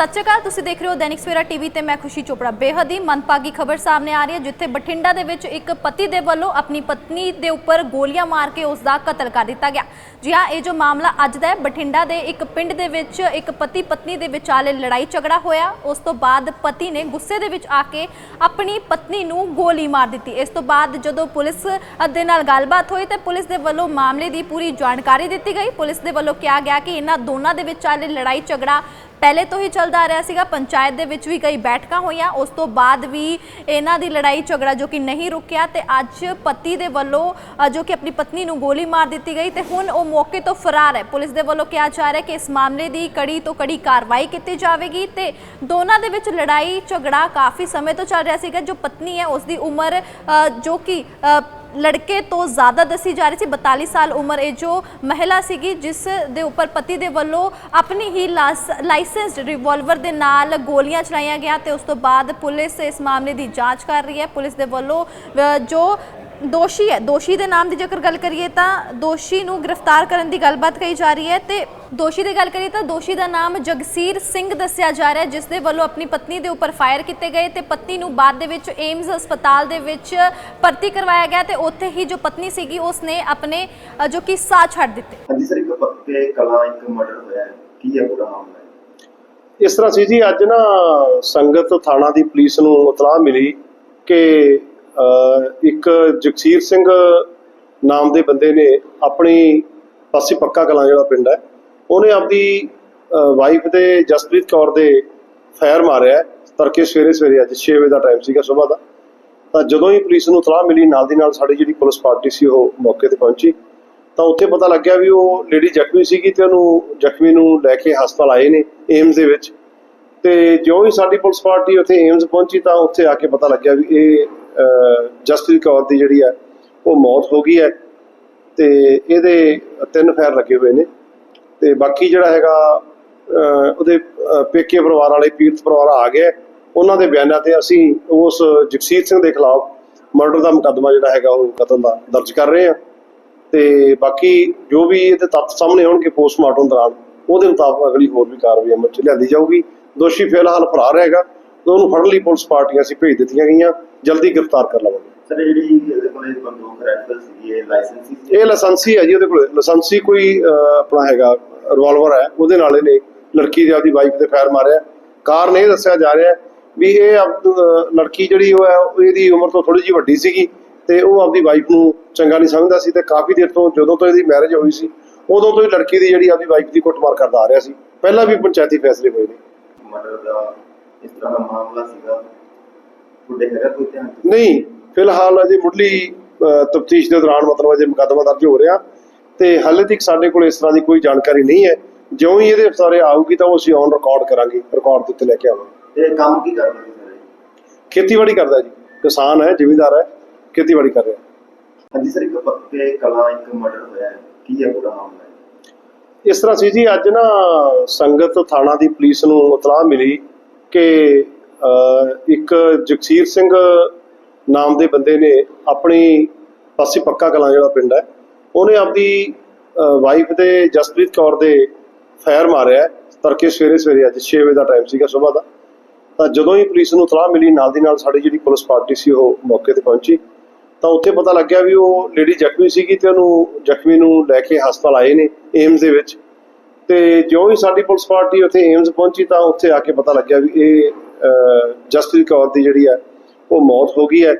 ਸਤਿ ਸ਼੍ਰੀ ਅਕਾਲ, ਤੁਸੀਂ ਦੇਖ ਰਹੇ ਹੋ ਦੈਨਿਕ ਸਵੇਰਾ ਟੀਵੀ ਤੇ ਮੈਂ ਖੁਸ਼ੀ ਚੋਪੜਾ। ਬੇਹੱਦ ਹੀ ਮੰਦਭਾਗੀ ਖਬਰ ਸਾਹਮਣੇ ਆ ਰਹੀ ਹੈ, ਜਿੱਥੇ ਬਠਿੰਡਾ ਦੇ ਵਿੱਚ ਇੱਕ ਪਤੀ ਦੇ ਵੱਲੋਂ ਆਪਣੀ ਪਤਨੀ ਦੇ ਉੱਪਰ ਗੋਲੀਆਂ ਮਾਰ ਕੇ ਉਸ ਦਾ ਕਤਲ ਕਰ ਦਿੱਤਾ ਗਿਆ। ਜੀ ਹਾਂ, ਇਹ ਜੋ ਮਾਮਲਾ ਅੱਜ ਦਾ ਹੈ, ਬਠਿੰਡਾ ਦੇ ਇੱਕ ਪਿੰਡ ਦੇ ਵਿੱਚ ਇੱਕ ਪਤੀ ਪਤਨੀ ਦੇ ਵਿਚਾਲੇ ਲੜਾਈ ਝਗੜਾ ਹੋਇਆ। ਉਸ ਤੋਂ ਬਾਅਦ ਪਤੀ ਨੇ ਗੁੱਸੇ ਦੇ ਵਿੱਚ ਆ ਕੇ ਆਪਣੀ ਪਤਨੀ ਨੂੰ ਗੋਲੀ ਮਾਰ ਦਿੱਤੀ। ਇਸ ਤੋਂ ਬਾਅਦ ਜਦੋਂ ਪੁਲਿਸ ਦੇ ਨਾਲ ਗੱਲਬਾਤ ਹੋਈ ਤੇ ਪੁਲਿਸ ਦੇ ਵੱਲੋਂ ਮਾਮਲੇ ਦੀ ਪੂਰੀ ਜਾਣਕਾਰੀ ਦਿੱਤੀ ਗਈ। ਪੁਲਿਸ ਦੇ ਵੱਲੋਂ ਕਿਹਾ ਗਿਆ ਕਿ ਇਹਨਾਂ ਦੋਨਾਂ ਦੇ ਵਿਚਾਲੇ ਲੜਾਈ ਝਗੜਾ ਪਹਿਲੇ ਤੋਂ ਹੀ ਚੱਲਦਾ ਆ ਰਿਹਾ ਸੀਗਾ। ਪੰਚਾਇਤ ਦੇ ਵਿੱਚ ਵੀ ਕਈ ਬੈਠਕਾਂ ਹੋਈਆਂ। ਉਸ ਤੋਂ ਬਾਅਦ ਵੀ ਇਹਨਾਂ ਦੀ ਲੜਾਈ ਝਗੜਾ ਜੋ ਕਿ ਨਹੀਂ ਰੁਕਿਆ ਤੇ ਅੱਜ ਪਤੀ ਦੇ ਵੱਲੋਂ ਜੋ ਕਿ ਆਪਣੀ ਪਤਨੀ ਨੂੰ ਗੋਲੀ ਮਾਰ ਦਿੱਤੀ ਗਈ ਤੇ ਹੁਣ ਉਹ ਮੌਕੇ ਤੋਂ ਫਰਾਰ ਹੈ। ਪੁਲਿਸ ਦੇ ਵੱਲੋਂ ਕਿਹਾ ਜਾ ਰਿਹਾ ਕਿ ਇਸ ਮਾਮਲੇ ਦੀ ਕੜੀ ਤੋਂ ਕੜੀ ਕਾਰਵਾਈ ਕੀਤੀ ਜਾਵੇਗੀ ਤੇ ਦੋਨਾਂ ਦੇ ਵਿੱਚ ਲੜਾਈ ਝਗੜਾ ਕਾਫੀ ਸਮੇਂ ਤੋਂ ਚੱਲ ਰਿਹਾ ਸੀਗਾ। ਜੋ ਪਤਨੀ ਹੈ, ਉਸ ਦੀ ਉਮਰ ਜੋ ਕਿ ਲੜਕੇ ਤੋਂ ਜ਼ਿਆਦਾ ਦੱਸੀ ਜਾ ਰਹੀ ਸੀ। 42 ਸਾਲ ਉਮਰ ਇਹ ਜੋ ਮਹਿਲਾ ਸੀਗੀ, ਜਿਸ ਦੇ ਉੱਪਰ ਪਤੀ ਦੇ ਵੱਲੋਂ ਆਪਣੀ ਹੀ ਲਾਇਸੈਂਸਡ ਰਿਵਾਲਵਰ ਦੇ ਨਾਲ ਗੋਲੀਆਂ ਚਲਾਈਆਂ ਗਿਆ ਤੇ ਉਸ ਤੋਂ ਬਾਅਦ ਪੁਲਿਸ ਇਸ ਮਾਮਲੇ ਦੀ ਜਾਂਚ ਕਰ ਰਹੀ ਹੈ। ਪੁਲਿਸ ਦੇ ਵੱਲੋਂ ਜੋ ਦੋਸ਼ੀ ਹੈ। ਦੋਸ਼ੀ ਦੇ ਨਾਮ ਦੀ ਜੇਕਰ ਗੱਲ ਕਰੀਏ ਤਾਂ ਦੋਸ਼ੀ ਨੂੰ ਗ੍ਰਿਫਤਾਰ ਕਰਨ ਦੀ ਗੱਲਬਾਤ ਕਹੀ ਜਾ ਰਹੀ ਹੈ ਤੇ ਦੋਸ਼ੀ ਦੀ ਗੱਲ ਕਰੀਏ ਤਾਂ ਦੋਸ਼ੀ ਦਾ ਨਾਮ ਜਗਸੀਰ ਸਿੰਘ ਦੱਸਿਆ ਜਾ ਰਿਹਾ ਹੈ ਜਿਸ ਦੇ ਵੱਲੋਂ ਆਪਣੀ ਪਤਨੀ ਦੇ ਉੱਪਰ ਫਾਇਰ ਕੀਤੇ ਗਏ ਤੇ ਪਤਨੀ ਨੂੰ ਬਾਅਦ ਦੇ ਵਿੱਚ ਏਮਜ਼ ਹਸਪਤਾਲ ਦੇ ਵਿੱਚ ਭਰਤੀ ਕਰਵਾਇਆ ਗਿਆ ਤੇ ਉੱਥੇ ਹੀ ਜੋ ਪਤਨੀ ਸੀਗੀ ਉਸ ਨੇ ਆਪਣੇ ਜੋ ਕਿ ਸਾਹ ਛੱਡ ਦਿੱਤੇ। ਹਾਂਜੀ ਸਰ ਇੱਕ ਪੱਕੇ ਕਲਾ ਇੱਕ ਮਰਡਰ ਹੋਇਆ ਹੈ। ਕੀ ਹੈ ਪੂਰਾ ਮਾਮਲਾ? ਇਸ ਤਰ੍ਹਾਂ ਸੀ ਜੀ ਅੱਜ ਨਾ ਸੰਗਤ ਥਾਣਾ ਦੀ ਪੁਲਿਸ ਨੂੰ ਇਤਲਾਹ ਮਿਲੀ ਕਿ ਇੱਕ ਜਗਸੀਰ ਸਿੰਘ ਨਾਮ ਦੇ ਬੰਦੇ ਨੇ ਆਪਣੀ ਪਾਸੇ ਪੱਕਾ ਕਲਾਂ ਜਿਹੜਾ ਪਿੰਡ ਹੈ ਉਹਨੇ ਆਪਦੀ ਵਾਈਫ ਦੇ ਜਸਪ੍ਰੀਤ ਕੌਰ ਦੇ ਫਾਇਰ ਮਾਰਿਆ ਹੈ, ਤੜਕੇ ਸਵੇਰੇ ਸਵੇਰੇ ਅੱਜ 6 ਵਜੇ ਦਾ ਟਾਈਮ ਸੀਗਾ ਸਵੇਰ ਦਾ। ਤਾਂ ਜਦੋਂ ਹੀ ਪੁਲਿਸ ਨੂੰ ਇਤਲਾਹ ਮਿਲੀ ਨਾਲ ਦੀ ਨਾਲ ਸਾਡੀ ਜਿਹੜੀ ਪੁਲਿਸ ਪਾਰਟੀ ਸੀ ਉਹ ਮੌਕੇ ਤੇ ਪਹੁੰਚੀ। ਤਾਂ ਉੱਥੇ ਪਤਾ ਲੱਗਿਆ ਵੀ ਉਹ ਲੇਡੀ ਜ਼ਖਮੀ ਸੀਗੀ ਤੇ ਉਹਨੂੰ ਜ਼ਖਮੀ ਨੂੰ ਲੈ ਕੇ ਹਸਪਤਾਲ ਆਏ ਨੇ ਏਮਸ ਦੇ ਵਿੱਚ। ਤੇ ਜੋ ਹੀ ਸਾਡੀ ਪੁਲਿਸ ਪਾਰਟੀ ਉੱਥੇ ਏਮਸ ਪਹੁੰਚੀ ਤਾਂ ਉੱਥੇ ਆ ਕੇ ਪਤਾ ਲੱਗਿਆ ਵੀ ਇਹ ਜਸਪ੍ਰੀਤ ਕੌਰ ਦੀ ਜਿਹੜੀ ਹੈ, ਉਹ ਮੌਤ ਹੋ ਗਈ ਹੈ ਤੇ ਇਹਦੇ ਤਿੰਨ ਫੈਰ ਲੱਗੇ ਹੋਏ ਨੇ ਤੇ ਬਾਕੀ ਜਿਹੜਾ ਹੈਗਾ ਉਹਦੇ ਪੇਕੇ ਪਰਿਵਾਰ ਵਾਲੇ, ਪੀੜਤ ਪਰਿਵਾਰ ਆ ਗਏ ਉਹਨਾਂ ਦੇ ਬਿਆਨਾਂ ਤੇ ਅਸੀਂ ਉਸ ਜਗਸੀਰ ਸਿੰਘ ਦੇ ਖਿਲਾਫ ਮਰਡਰ ਦਾ ਮੁਕੱਦਮਾ ਜਿਹੜਾ ਹੈਗਾ, ਉਹ ਕਤਲ ਦਾ ਦਰਜ ਕਰ ਰਹੇ ਹਾਂ। ਤੇ ਬਾਕੀ ਜੋ ਵੀ ਇਹਦੇ ਤੱਥ ਸਾਹਮਣੇ ਆਉਣਗੇ ਪੋਸਟਮਾਰਟਮ ਦੌਰਾਨ, ਉਹਦੇ ਮੁਤਾਬਕ ਅਗਲੀ ਹੋਰ ਵੀ ਕਾਰਵਾਈ ਅਮਲ ਚ ਲਿਆਂਦੀ ਜਾਊਗੀ। ਦੋਸ਼ੀ ਫਿਲਹਾਲ ਫਰਾਰ ਹੈਗਾ ਤੇ ਉਹਨੂੰ ਫੜਨ ਲਈ ਪੁਲਿਸ ਪਾਰਟੀਆਂ ਅਸੀਂ ਭੇਜ ਦਿੱਤੀਆਂ ਗਈਆਂ। ਜਲਦੀ ਗ੍ਰਿਫਤਾਰ ਕਰ ਲਵਾਂਗੇ ਸਰ ਜਿਹੜੀ ਇਹਦੇ ਕੋਲੇ ਬੰਦੂਕ ਰਾਈਫਲ ਸੀਗੀ ਇਹ ਲਾਇਸੈਂਸੀ ਸੀ? ਇਹ ਲਾਇਸੈਂਸੀ ਹੈ ਜੀ ਉਹਦੇ ਕੋਲ ਲਾਇਸੈਂਸੀ ਕੋਈ ਆਪਣਾ ਹੈਗਾ ਰਿਵਾਲਵਰ ਹੈ ਉਹਦੇ ਨਾਲ ਇਹਨੇ ਲੜਕੀ ਦੇ ਆਪਦੀ ਵਾਈਫ ਤੇ ਫਾਇਰ ਮਾਰਿਆ। ਕਾਰਨ ਇਹ ਦੱਸਿਆ ਜਾ ਰਿਹਾ ਵੀ ਇਹ ਲੜਕੀ ਜਿਹੜੀ ਉਹ ਹੈ ਇਹਦੀ ਉਮਰ ਤੋਂ ਥੋੜੀ ਜਿਹੀ ਵੱਡੀ ਸੀਗੀ ਤੇ ਉਹ ਆਪਦੀ ਵਾਈਫ ਨੂੰ ਚੰਗਾ ਨਹੀਂ ਸਮਝਦਾ ਸੀ ਤੇ ਕਾਫੀ ਦੇਰ ਤੋਂ ਜਦੋਂ ਤੋਂ ਇਹਦੀ ਮੈਰਿਜ ਹੋਈ ਸੀ ਉਦੋਂ ਤੋਂ ਹੀ ਲੜਕੀ ਦੀ ਜਿਹੜੀ ਆਪਦੀ ਵਾਈਫ ਦੀ ਕੁੱਟਮਾਰ ਕਰਦਾ ਆ ਰਿਹਾ ਸੀ। ਪਹਿਲਾਂ ਵੀ ਪੰਚਾਇਤੀ ਫੈਸਲੇ ਹੋਏ ਨੇ। ਮਰਡਰ ਦਾ ਇਸ ਤਰ੍ਹਾਂ ਦਾ ਮਾਮਲਾ ਸੀਗਾ। ਤੁਹਾਡੇ ਹੈਗਾ ਕੋਈ ਧਿਆਨ ਚ? ਨਹੀਂ ਫਿਲਹਾਲ ਅਜੇ ਮੁੱਢਲੀ ਤਫਤੀਸ਼ ਦੇ ਦੌਰਾਨ ਮਤਲਬ ਅਜੇ ਮੁਕੱਦਮਾ ਦਰਜ ਹੋ ਰਿਹਾ। ਤੇ ਹਾਲੇ ਤੱਕ ਸਾਡੇ ਕੋਲ ਇਸ ਤਰ੍ਹਾਂ ਦੀ ਕੋਈ ਜਾਣਕਾਰੀ ਨਹੀਂ ਹੈ। ਜਿਉਂ ਹੀ ਇਹਦੇ ਸਾਰੇ ਆਊਗੀ ਤਾਂ ਉਹ ਅਸੀਂ ਔਨ ਰਿਕਾਰਡ ਕਰਾਂਗੇ ਰਿਕਾਰਡ ਦੇ ਉੱਤੇ ਲੈ ਕੇ ਆਵਾਂਗੇ। ਇਹ ਕੰਮ ਕੀ ਕਰਦਾ ਇਹ? ਖੇਤੀਬਾੜੀ ਕਰਦਾ ਜੀ। ਕਿਸਾਨ ਹੈ ਜ਼ਿਮੀਂਦਾਰ ਹੈ ਖੇਤੀਬਾੜੀ ਕਰ ਰਿਹਾ। ਹਾਂਜੀ ਸਰ ਇੱਕ ਪੱਕੇ ਕਲਾ ਇੱਕ ਮਰਡਰ ਹੋਇਆ ਹੈ। ਕੀ ਹੈ ਪੂਰਾ ਮਾਮਲਾ ਇਸ ਤਰ੍ਹਾਂ ਸੀ ਜੀ ਅੱਜ ਨਾ ਸੰਗਤ ਥਾਣਾ ਦੀ ਪੁਲਿਸ ਨੂੰ ਇਤਲਾਹ ਮਿਲੀ। ਕਿ ਇੱਕ ਜਗਸੀਰ ਸਿੰਘ ਨਾਮ ਦੇ ਬੰਦੇ ਨੇ ਆਪਣੀ ਪਾਸੇ ਪੱਕਾ ਕਲਾਂ ਜਿਹੜਾ ਪਿੰਡ ਹੈ ਉਹਨੇ ਆਪਦੀ ਵਾਈਫ ਦੇ ਜਸਪ੍ਰੀਤ ਕੌਰ ਦੇ ਫਾਇਰ ਮਾਰਿਆ ਹੈ, ਤੜਕੇ ਸਵੇਰੇ ਸਵੇਰੇ ਅੱਜ 6 ਵਜੇ ਦਾ ਟਾਈਮ ਸੀਗਾ ਸਵੇਰ ਦਾ। ਤਾਂ ਜਦੋਂ ਹੀ ਪੁਲਿਸ ਨੂੰ ਇਤਲਾਹ ਮਿਲੀ ਨਾਲ ਦੀ ਨਾਲ ਸਾਡੀ ਜਿਹੜੀ ਪੁਲਿਸ ਪਾਰਟੀ ਸੀ ਉਹ ਮੌਕੇ ਤੇ ਪਹੁੰਚੀ। ਤਾਂ ਉੱਥੇ ਪਤਾ ਲੱਗਿਆ ਵੀ ਉਹ ਲੇਡੀ ਜ਼ਖਮੀ ਸੀਗੀ ਤੇ ਉਹਨੂੰ ਜ਼ਖਮੀ ਨੂੰ ਲੈ ਕੇ ਹਸਪਤਾਲ ਆਏ ਨੇ ਏਮਸ ਦੇ ਵਿੱਚ। ਤੇ ਜੋ ਹੀ ਸਾਡੀ ਪੁਲਿਸ ਪਾਰਟੀ ਉੱਥੇ ਏਮਸ ਪਹੁੰਚੀ ਤਾਂ ਉੱਥੇ ਆ ਕੇ ਪਤਾ ਲੱਗਿਆ ਵੀ ਇਹ ਅਹ, ਜਸਪ੍ਰੀਤ ਕੌਰ ਦੀ ਜਿਹੜੀ ਹੈ ਉਹ ਮੌਤ ਹੋ ਗਈ ਹੈ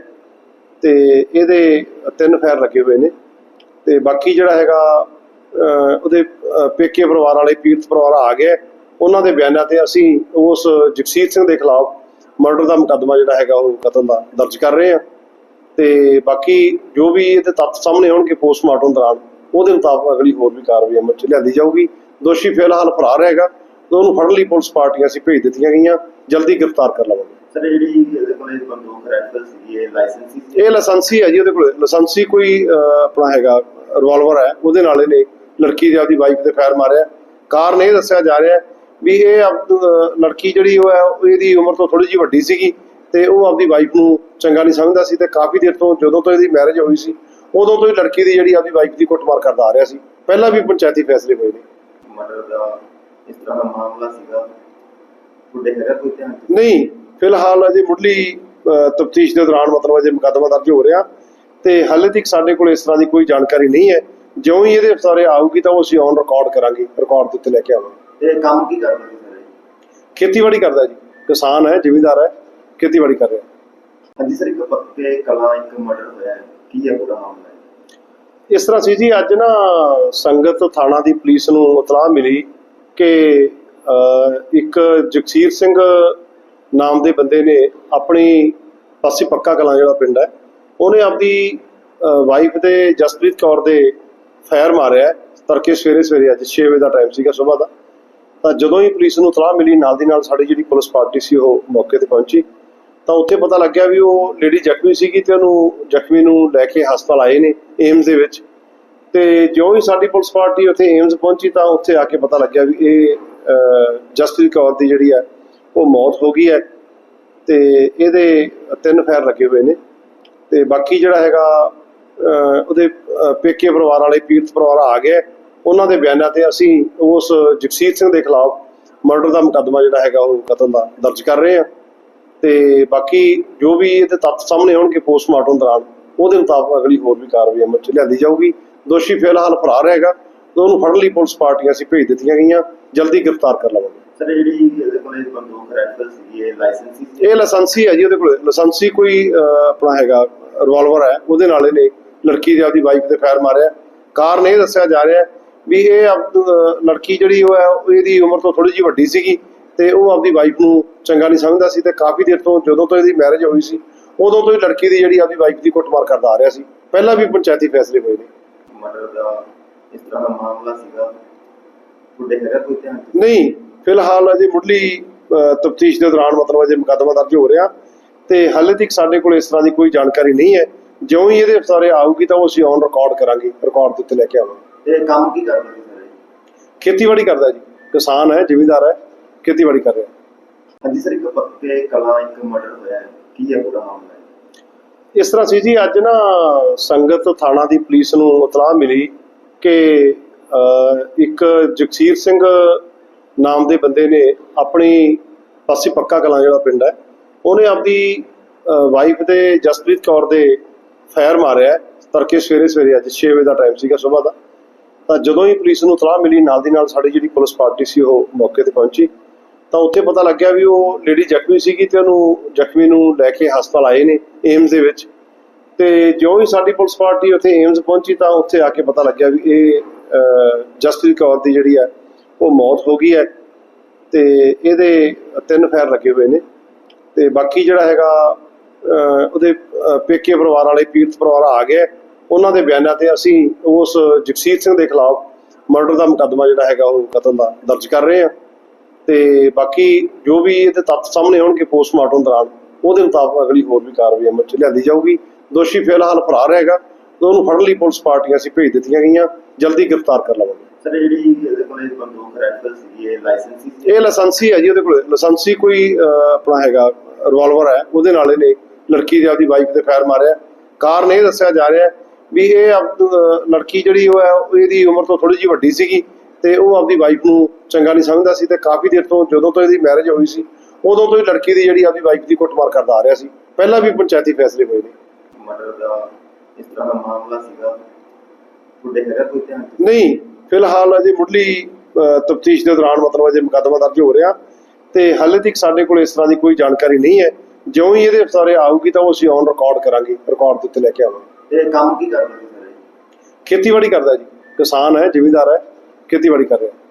ਤੇ ਇਹਦੇ ਤਿੰਨ ਫੈਰ ਲੱਗੇ ਹੋਏ ਨੇ ਤੇ ਬਾਕੀ ਜਿਹੜਾ ਹੈਗਾ ਉਹਦੇ ਪੇਕੇ ਪਰਿਵਾਰ ਵਾਲੇ ਪੀੜਤ ਪਰਿਵਾਰ ਆ ਗਏ। ਉਹਨਾਂ ਦੇ ਬਿਆਨਾਂ ਤੇ ਅਸੀਂ ਉਸ ਜਗਸੀਰ ਸਿੰਘ ਦੇ ਖਿਲਾਫ ਮਰਡਰ ਦਾ ਮੁਕੱਦਮਾ ਜਿਹੜਾ ਹੈਗਾ ਉਹ ਕਤਲ ਦਾ ਦਰਜ ਕਰ ਰਹੇ ਹਾਂ। ਤੇ ਬਾਕੀ ਜੋ ਵੀ ਇਹਦੇ ਤੱਥ ਸਾਹਮਣੇ ਆਉਣਗੇ ਪੋਸਟਮਾਰਟਮ ਦੌਰਾਨ ਉਹਦੇ ਮੁਤਾਬਕ ਅਗਲੀ ਹੋਰ ਵੀ ਕਾਰਵਾਈ ਅਮਲ ਚ ਲਿਆਂਦੀ ਜਾਊਗੀ। ਦੋਸ਼ੀ ਫਿਲਹਾਲ ਫਰਾਰ ਹੈਗਾ ਤੇ ਉਹਨੂੰ ਫੜਨ ਲਈ ਪੁਲਿਸ ਪਾਰਟੀਆਂ ਅਸੀਂ ਭੇਜ ਦਿੱਤੀਆਂ ਗਈਆਂ। ਜਲਦੀ ਗ੍ਰਿਫਤਾਰ ਕਰ ਲਵਾਂਗੇ। ਸਰ ਜਿਹੜੀ ਇਹਦੇ ਕੋਲੇ ਬੰਦੂਕ ਰਾਈਫਲ ਸੀਗੀ ਇਹ ਲਾਇਸੈਂਸੀ ਸੀ? ਇਹ ਲਾਇਸੈਂਸੀ ਹੈ ਜੀ ਉਹਦੇ ਕੋਲ ਲਾਇਸੈਂਸੀ ਕੋਈ ਅਹ, ਆਪਣਾ ਹੈਗਾ ਰਿਵਾਲਵਰ ਹੈ ਉਹਦੇ ਨਾਲ ਇਹਨੇ ਲੜਕੀ ਦੀ ਆਪਦੀ ਵਾਈਫ ਤੇ ਫਾਇਰ ਮਾਰਿਆ। ਕਾਰਨ ਇਹ ਦੱਸਿਆ ਜਾ ਰਿਹਾ ਵੀ ਇਹ ਲੜਕੀ ਜਿਹੜੀ ਉਹ ਹੈ ਇਹਦੀ ਉਮਰ ਤੋਂ ਥੋੜੀ ਜਿਹੀ ਵੱਡੀ ਸੀਗੀ ਤੇ ਉਹ ਆਪਦੀ ਵਾਈਫ ਨੂੰ ਚੰਗਾ ਨਹੀਂ ਸਮਝਦਾ ਸੀ ਤੇ ਕਾਫੀ ਦੇਰ ਤੋਂ ਜਦੋਂ ਤੋਂ ਇਹਦੀ ਮੈਰਿਜ ਹੋਈ ਸੀ ਉਦੋਂ ਤੋਂ ਹੀ ਲੜਕੀ ਦੀ ਜਿਹੜੀ ਆਪਦੀ ਵਾਈਫ ਦੀ ਕੁੱਟਮਾਰ ਕਰਦਾ ਆ ਰਿਹਾ ਸੀ। ਪਹਿਲਾਂ ਵੀ ਪੰਚਾਇਤੀ ਫੈਸਲੇ ਹੋਏ ਨੇ। ਮਰਡਰ ਦਾ ਇਸ ਤਰ੍ਹਾਂ ਦਾ ਮਾਮਲਾ ਸੀਗਾ। ਤੁਹਾਡੇ ਹੈਗਾ ਕੋਈ ਧਿਆਨ ਚ? ਨਹੀਂ ਫਿਲਹਾਲ ਅਜੇ ਮੁੱਢਲੀ ਤਫਤੀਸ਼ ਦੇ ਦੌਰਾਨ ਮਤਲਬ ਅਜੇ ਮੁਕੱਦਮਾ ਦਰਜ ਹੋ ਰਿਹਾ। ਤੇ ਹਾਲੇ ਤੱਕ ਸਾਡੇ ਕੋਲ ਇਸ ਤਰ੍ਹਾਂ ਦੀ ਕੋਈ ਜਾਣਕਾਰੀ ਨਹੀਂ ਹੈ। ਜਿਉਂ ਹੀ ਇਹਦੇ ਸਾਰੇ ਆਊਗੀ ਤਾਂ ਉਹ ਅਸੀਂ ਔਨ ਰਿਕਾਰਡ ਕਰਾਂਗੇ ਰਿਕਾਰਡ ਦੇ ਉੱਤੇ ਲੈ ਕੇ ਆਵਾਂਗੇ। ਇਹ ਕੰਮ ਕੀ ਕਰਦਾ ਇਹ? ਖੇਤੀਬਾੜੀ ਕਰਦਾ ਜੀ। ਕਿਸਾਨ ਹੈ ਜ਼ਿਮੀਂਦਾਰ ਹੈ ਖੇਤੀਬਾੜੀ ਕਰ ਰਿਹਾ। ਹਾਂਜੀ ਸਰ ਇੱਕ ਪੱਕੇ ਕਲਾਂ ਇੱਕ ਮਰਡਰ ਹੋਇਆ ਹੈ। ਕੀ ਹੈ ਪੂਰਾ ਮਾਮਲਾ ਇਸ ਤਰ੍ਹਾਂ ਸੀ ਜੀ ਅੱਜ ਨਾ ਸੰਗਤ ਥਾਣਾ ਦੀ ਪੁਲਿਸ ਨੂੰ ਇਤਲਾਹ ਮਿਲੀ ਕਿ ਇੱਕ ਜਗਸੀਰ ਸਿੰਘ ਨਾਮ ਦੇ ਬੰਦੇ ਨੇ ਆਪਣੀ ਪਾਸੀ ਪੱਕਾ ਕਲਾਂ ਜਿਹੜਾ ਪਿੰਡ ਹੈ ਉਹਨੇ ਆਪਦੀ ਵਾਈਫ ਦੇ ਜਸਪ੍ਰੀਤ ਕੌਰ ਦੇ ਫਾਇਰ ਮਾਰਿਆ ਹੈ, ਤੜਕੇ ਸਵੇਰੇ ਸਵੇਰੇ ਅੱਜ 6 ਵਜੇ ਦਾ ਟਾਈਮ ਸੀਗਾ ਸਵੇਰ ਦਾ। ਤਾਂ ਜਦੋਂ ਹੀ ਪੁਲਿਸ ਨੂੰ ਇਤਲਾਹ ਮਿਲੀ ਨਾਲ ਦੀ ਨਾਲ ਸਾਡੀ ਜਿਹੜੀ ਪੁਲਿਸ ਪਾਰਟੀ ਸੀ ਉਹ ਮੌਕੇ ਤੇ ਪਹੁੰਚੀ। ਤਾਂ ਉੱਥੇ ਪਤਾ ਲੱਗਿਆ ਵੀ ਉਹ ਲੇਡੀ ਜ਼ਖਮੀ ਸੀਗੀ ਤੇ ਉਹਨੂੰ ਜ਼ਖਮੀ ਨੂੰ ਲੈ ਕੇ ਹਸਪਤਾਲ ਆਏ ਨੇ ਏਮਸ ਦੇ ਵਿੱਚ। ਤੇ ਜੋ ਹੀ ਸਾਡੀ ਪੁਲਿਸ ਪਾਰਟੀ ਉੱਥੇ ਏਮਸ ਪਹੁੰਚੀ ਤਾਂ ਉੱਥੇ ਆ ਕੇ ਪਤਾ ਲੱਗਿਆ ਵੀ ਇਹ ਅਹ, ਜਸਪ੍ਰੀਤ ਕੌਰ ਦੀ ਜਿਹੜੀ ਹੈ ਉਹ ਮੌਤ ਹੋ ਗਈ ਹੈ। ਤੇ ਇਹਦੇ ਤਿੰਨ ਫੈਰ ਲੱਗੇ ਹੋਏ ਨੇ। ਤੇ ਬਾਕੀ ਜਿਹੜਾ ਹੈਗਾ ਉਹਦੇ ਪੇਕੇ ਪਰਿਵਾਰ ਵਾਲੇ ਪੀੜਤ ਪਰਿਵਾਰ ਆ ਗਏ। ਉਹਨਾਂ ਦੇ ਬਿਆਨਾਂ ਤੇ ਅਸੀਂ ਉਸ ਜਗਸੀਰ ਸਿੰਘ ਦੇ ਖਿਲਾਫ ਮਰਡਰ ਦਾ ਮੁਕੱਦਮਾ ਜਿਹੜਾ ਹੈਗਾ ਉਹ ਕਤਲ ਦਾ ਦਰਜ ਕਰ ਰਹੇ ਹਾਂ। ਤੇ ਬਾਕੀ ਜੋ ਵੀ ਇਹਦੇ ਤੱਥ ਸਾਹਮਣੇ ਆਉਣਗੇ ਪੋਸਟਮਾਰਟਮ ਦੌਰਾਨ ਉਹਦੇ ਮੁਤਾਬਕ ਅਗਲੀ ਹੋਰ ਵੀ ਕਾਰਵਾਈ ਅਮਲ ਚ ਲਿਆਂਦੀ ਜਾਊਗੀ। ਦੋਸ਼ੀ ਫਿਲਹਾਲ ਫਰਾਰ ਹੈਗਾ ਤੇ ਉਹਨੂੰ ਫੜਨ ਲਈ ਪੁਲਿਸ ਪਾਰਟੀਆਂ ਅਸੀਂ ਭੇਜ ਦਿੱਤੀਆਂ ਗਈਆਂ। ਜਲਦੀ ਗ੍ਰਿਫਤਾਰ ਕਰ ਲਵਾਂਗੇ। ਸਰ ਜਿਹੜੀ ਇਹਦੇ ਕੋਲੇ ਬੰਦੂਕ ਰਾਈਫਲ ਸੀਗੀ ਇਹ ਲਾਇਸੈਂਸੀ ਸੀ? ਇਹ ਲਾਇਸੈਂਸੀ ਹੈ ਜੀ ਉਹਦੇ ਕੋਲ ਲਾਇਸੈਂਸੀ ਕੋਈ ਆਪਣਾ ਹੈਗਾ ਰਿਵਾਲਵਰ ਹੈ ਉਹਦੇ ਨਾਲ ਇਹਨੇ ਲੜਕੀ ਦੇ ਆਪਦੀ ਵਾਈਫ ਤੇ ਫਾਇਰ ਮਾਰਿਆ। ਕਾਰਨ ਇਹ ਦੱਸਿਆ ਜਾ ਰਿਹਾ ਵੀ ਇਹ ਲੜਕੀ ਜਿਹੜੀ ਉਹ ਹੈ ਇਹਦੀ ਉਮਰ ਤੋਂ ਥੋੜੀ ਜਿਹੀ ਵੱਡੀ ਸੀਗੀ। ਤੇ ਉਹ ਆਪਦੀ ਵਾਈਫ ਨੂੰ ਚੰਗਾ ਨਹੀਂ ਸਮਝਦਾ ਸੀ ਤੇ ਕਾਫੀ ਦੇਰ ਤੋਂ ਜਦੋਂ ਤੋਂ ਇਹਦੀ ਮੈਰਿਜ ਹੋਈ ਸੀ ਉਦੋਂ ਤੋਂ ਹੀ ਲੜਕੀ ਦੀ ਜਿਹੜੀ ਆਪਦੀ ਵਾਈਫ ਦੀ ਕੁੱਟਮਾਰ ਕਰਦਾ ਆ ਰਿਹਾ ਸੀ। ਪਹਿਲਾਂ ਵੀ ਪੰਚਾਇਤੀ ਫੈਸਲੇ ਹੋਏ ਨੇ। ਮਰਡਰ ਦਾ ਇਸ ਤਰ੍ਹਾਂ ਦਾ ਮਾਮਲਾ ਸੀਗਾ। ਤੁਹਾਡੇ ਹੈਗਾ ਕੋਈ ਧਿਆਨ? ਚ? ਨਹੀਂ ਫਿਲਹਾਲ ਅਜੇ ਮੁੱਢਲੀ ਤਫਤੀਸ਼ ਦੇ ਦੌਰਾਨ ਮਤਲਬ ਅਜੇ ਮੁਕੱਦਮਾ ਦਰਜ ਹੋ ਰਿਹਾ। ਤੇ ਹਾਲੇ ਤੱਕ ਸਾਡੇ ਕੋਲ ਇਸ ਤਰ੍ਹਾਂ ਦੀ ਕੋਈ ਜਾਣਕਾਰੀ ਨਹੀਂ ਹੈ। ਜਿਉਂ ਹੀ ਇਹਦੇ ਸਾਰੇ ਆਊਗੀ ਤਾਂ ਉਹ ਅਸੀਂ ਔਨ ਰਿਕਾਰਡ ਕਰਾਂਗੇ ਰਿਕਾਰਡ ਦੇ ਉੱਤੇ ਲੈ ਕੇ ਆਵਾਂਗੇ। ਇਹ ਕੰਮ ਕੀ ਕਰਦਾ ਇਹ? ਖੇਤੀਬਾੜੀ ਕਰਦਾ ਜੀ। ਕਿਸਾਨ ਹੈ ਜ਼ਿਮੀਂਦਾਰ ਹੈ। ਖੇਤੀਬਾੜੀ ਕਰ ਰਿਹਾ ਹਾਂਜੀ ਸਰ ਇੱਕ ਪੱਕੇ ਕਲਾਂ ਇੱਕ ਮਰਡਰ ਹੋਇਆ ਹੈ। ਕੀ ਹੈ ਪੂਰਾ ਮਾਮਲਾ? ਇਸ ਤਰ੍ਹਾਂ ਸੀ ਜੀ ਅੱਜ ਨਾ ਸੰਗਤ ਥਾਣਾ ਦੀ ਪੁਲਿਸ ਨੂੰ ਇਤਲਾਹ ਮਿਲੀ ਕਿ ਇੱਕ ਜਗਸੀਰ ਸਿੰਘ ਨਾਮ ਦੇ ਬੰਦੇ ਨੇ ਆਪਣੀ ਪਾਸੀ ਪੱਕਾ ਕਲਾਂ ਜਿਹੜਾ ਪਿੰਡ ਹੈ ਉਹਨੇ ਆਪਦੀ ਵਾਈਫ ਦੇ ਜਸਪ੍ਰੀਤ ਕੌਰ ਦੇ ਫਾਇਰ ਮਾਰਿਆ ਤੜਕੇ ਸਵੇਰੇ ਸਵੇਰੇ ਅੱਜ 6 ਵਜੇ ਦਾ ਟਾਈਮ ਸੀਗਾ ਸਵੇਰ ਦਾ। ਤਾਂ ਜਦੋਂ ਹੀ ਪੁਲਿਸ ਨੂੰ ਇਤਲਾਹ ਮਿਲੀ ਨਾਲ ਦੀ ਨਾਲ ਸਾਡੀ ਜਿਹੜੀ ਪੁਲਿਸ ਪਾਰਟੀ ਸੀ ਉਹ ਮੌਕੇ ਤੇ ਪਹੁੰਚੀ। ਤਾਂ ਉੱਥੇ ਪਤਾ ਲੱਗਿਆ ਵੀ ਉਹ ਲੇਡੀ ਜ਼ਖਮੀ ਸੀਗੀ ਤੇ ਉਹਨੂੰ ਜ਼ਖਮੀ ਨੂੰ ਲੈ ਕੇ ਹਸਪਤਾਲ ਆਏ ਨੇ ਏਮਸ ਦੇ ਵਿੱਚ। ਤੇ ਜੋ ਹੀ ਸਾਡੀ ਪੁਲਿਸ ਪਾਰਟੀ ਉੱਥੇ ਏਮਸ ਪਹੁੰਚੀ ਤਾਂ ਉੱਥੇ ਆ ਕੇ ਪਤਾ ਲੱਗਿਆ ਵੀ ਇਹ ਜਸਪ੍ਰੀਤ ਕੌਰ ਦੀ ਜਿਹੜੀ ਹੈ, ਉਹ ਮੌਤ ਹੋ ਗਈ ਹੈ। ਤੇ ਇਹਦੇ ਤਿੰਨ ਫੈਰ ਲੱਗੇ ਹੋਏ ਨੇ। ਤੇ ਬਾਕੀ ਜਿਹੜਾ ਹੈਗਾ ਉਹਦੇ ਪੇਕੇ ਪਰਿਵਾਰ ਵਾਲੇ, ਪੀੜਤ ਪਰਿਵਾਰ ਆ ਗਏ। ਉਹਨਾਂ ਦੇ ਬਿਆਨਾਂ ਤੇ ਅਸੀਂ ਉਸ ਜਗਸੀਰ ਸਿੰਘ ਦੇ ਖਿਲਾਫ ਮਰਡਰ ਦਾ ਮੁਕੱਦਮਾ ਜਿਹੜਾ ਹੈਗਾ, ਉਹ ਕਤਲ ਦਾ ਦਰਜ ਕਰ ਰਹੇ ਹਾਂ। ਤੇ ਬਾਕੀ ਜੋ ਵੀ ਇਹਦੇ ਤੱਥ ਸਾਹਮਣੇ ਆਉਣਗੇ ਪੋਸਟਮਾਰਟਮ ਦੌਰਾਨ ਉਹਦੇ ਮੁਤਾਬਕ ਅਗਲੀ ਹੋਰ ਵੀ ਕਾਰਵਾਈ ਅਮਲ ਚ ਲਿਆਂਦੀ ਜਾਊਗੀ। ਦੋਸ਼ੀ ਫਿਲਹਾਲ ਫਰਾਰ ਹੈਗਾ ਤੇ ਉਹਨੂੰ ਫੜਨ ਲਈ ਪੁਲਿਸ ਪਾਰਟੀਆਂ ਅਸੀਂ ਭੇਜ ਦਿੱਤੀਆਂ ਗਈਆਂ। ਜਲਦੀ ਗ੍ਰਿਫਤਾਰ ਕਰ ਲਵਾਂਗੇ। ਸਰ ਜਿਹੜੀ ਇਹਦੇ ਕੋਲੇ ਬੰਦੂਕ ਰਾਈਫਲ ਸੀਗੀ ਇਹ ਲਾਇਸੈਂਸੀ ਸੀ? ਇਹ ਲਾਇਸੈਂਸੀ ਹੈ ਜੀ ਉਹਦੇ ਕੋਲ ਲਾਇਸੈਂਸੀ ਕੋਈ ਆਪਣਾ ਹੈਗਾ ਰਿਵਾਲਵਰ ਹੈ ਉਹਦੇ ਨਾਲ ਇਹਨੇ ਲੜਕੀ ਦੀ ਆਪਦੀ ਵਾਈਫ ਤੇ ਫਾਇਰ ਮਾਰਿਆ। ਕਾਰਨ ਇਹ ਦੱਸਿਆ ਜਾ ਰਿਹਾ ਵੀ ਇਹ ਲੜਕੀ ਜਿਹੜੀ ਉਹ ਹੈ ਇਹਦੀ ਉਮਰ ਤੋਂ ਥੋੜੀ ਜਿਹੀ ਵੱਡੀ ਸੀਗੀ। ਤੇ ਉਹ ਆਪਦੀ ਵਾਈਫ ਨੂੰ ਚੰਗਾ ਨਹੀਂ ਸਮਝਦਾ ਸੀ ਤੇ ਕਾਫੀ ਦੇਰ ਤੋਂ ਜਦੋਂ ਤੋਂ ਇਹਦੀ ਮੈਰਿਜ ਹੋਈ ਸੀ ਉਦੋਂ ਤੋਂ ਹੀ ਲੜਕੀ ਦੀ ਜਿਹੜੀ ਆਪਦੀ ਵਾਈਫ ਦੀ ਕੁੱਟਮਾਰ ਕਰਦਾ ਆ ਰਿਹਾ ਸੀ। ਪਹਿਲਾਂ ਵੀ ਪੰਚਾਇਤੀ ਫੈਸਲੇ ਹੋਏ ਨੇ। ਮਰਡਰ ਦਾ ਇਸ ਤਰ੍ਹਾਂ ਦਾ ਮਾਮਲਾ ਸੀਗਾ। ਤੁਹਾਡੇ ਹੈਗਾ ਕੋਈ ਧਿਆਨ ਚ? ਨਹੀਂ ਫਿਲਹਾਲ ਅਜੇ ਮੁੱਢਲੀ ਤਫਤੀਸ਼ ਦੇ ਦੌਰਾਨ ਮਤਲਬ ਅਜੇ ਮੁਕੱਦਮਾ ਦਰਜ ਹੋ ਰਿਹਾ। ਤੇ ਹਾਲੇ ਤੱਕ ਸਾਡੇ ਕੋਲ ਇਸ ਤਰ੍ਹਾਂ ਦੀ ਕੋਈ ਜਾਣਕਾਰੀ ਨਹੀਂ ਹੈ। ਜਿਉਂ ਹੀ ਇਹਦੇ ਸਾਰੇ ਆਊਗੀ ਤਾਂ ਉਹ ਅਸੀਂ ਔਨ ਰਿਕਾਰਡ ਕਰਾਂਗੇ ਰਿਕਾਰਡ ਉੱਤੇ ਲੈ ਕੇ ਆਵਾਂਗੇ। ਇਹ ਕੰਮ ਕੀ ਕਰਦਾ ਇਹ? ਖੇਤੀਬਾੜੀ ਕਰਦਾ ਜੀ। ਕਿਸਾਨ ਹੈ ਜ਼ਿਮੀਂਦਾਰ ਹੈ। ਖੇਤੀਬਾੜੀ ਕਰ ਰਿਹਾ